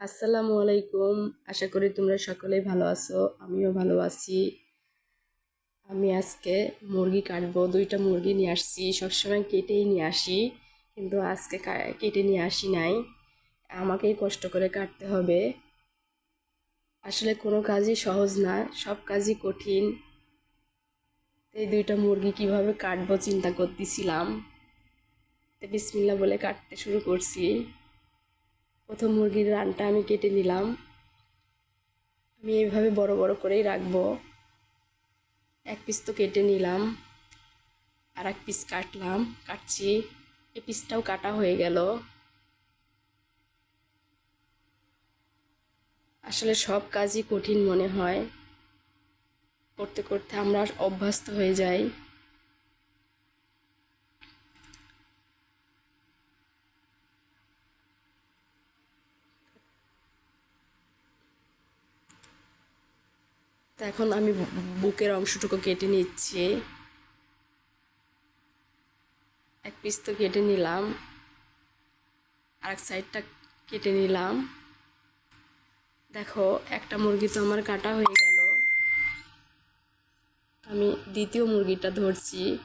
আসসালামু আলাইকুম। আশা করি তোমরা সকলেই ভালো আছো, আমিও ভালো আছি। আমি আজকে মুরগি কাটবো, দুইটা মুরগি নিয়ে আসছি, সবসময় কেটেই নিয়ে আসি, কিন্তু আজকে কেটে নিয়ে আসি নাই। আমাকেই কষ্ট করে কাটতে হবে। আসলে কোনো কাজই সহজ না, সব কাজই কঠিন। এই দুইটা মুরগি কীভাবে কাটবো চিন্তা করতেছিলাম। বিসমিল্লা বলে কাটতে শুরু করছি। প্রথম মুরগির রানটা আমি কেটে নিলাম। আমি এইভাবে বড় বড় করেই রাখব। এক পিস তো কেটে নিলাম। আর এক পিস কাটলাম। কাটছি। এই পিসটাও কাটা হয়ে গেল। আসলে সব কাজই কঠিন মনে হয়। করতে করতে আমরা অভ্যস্ত হয়ে যাই। তো এখন আমি বুকের অংশটুকু কেটে নিচ্ছি। এক পিস তো কেটে নিলাম। আর এক সাইডটা কেটে নিলাম। দেখো, একটা মুরগি তো আমার কাটা হয়ে গেল। আমি দ্বিতীয় মুরগিটা ধরছি।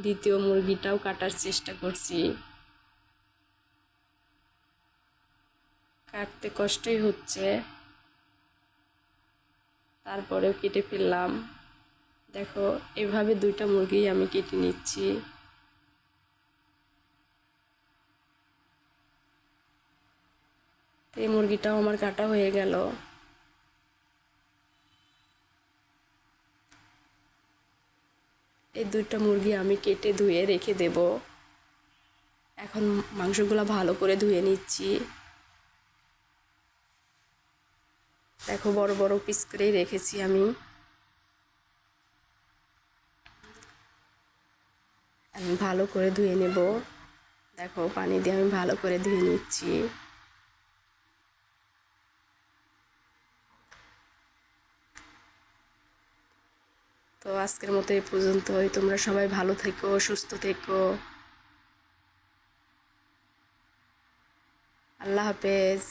দ্বিতীয় মুরগিটাও কাটার চেষ্টা করছি। কাটতে কষ্টই হচ্ছে। তারপরেও কেটে ফেললাম। দেখো, এভাবে দুইটা মুরগি আমি কেটে নিচ্ছি। এই মুরগিটাও আমার কাটা হয়ে গেল। এই দুইটা মুরগি আমি কেটে ধুয়ে রেখে দেব। এখন মাংসগুলো ভালো করে ধুয়ে নিচ্ছি। দেখো বড় বড় পিস করেই রেখেছি আমি। আমি ভালো করে ধুয়ে নেব। দেখো পানি দিয়ে আমি ভালো করে ধুয়ে নিচ্ছি। তো আজকের মতো এই পর্যন্তই। তোমরা সবাই ভালো থেকো, সুস্থ থেকো। আল্লাহ হাফেজ।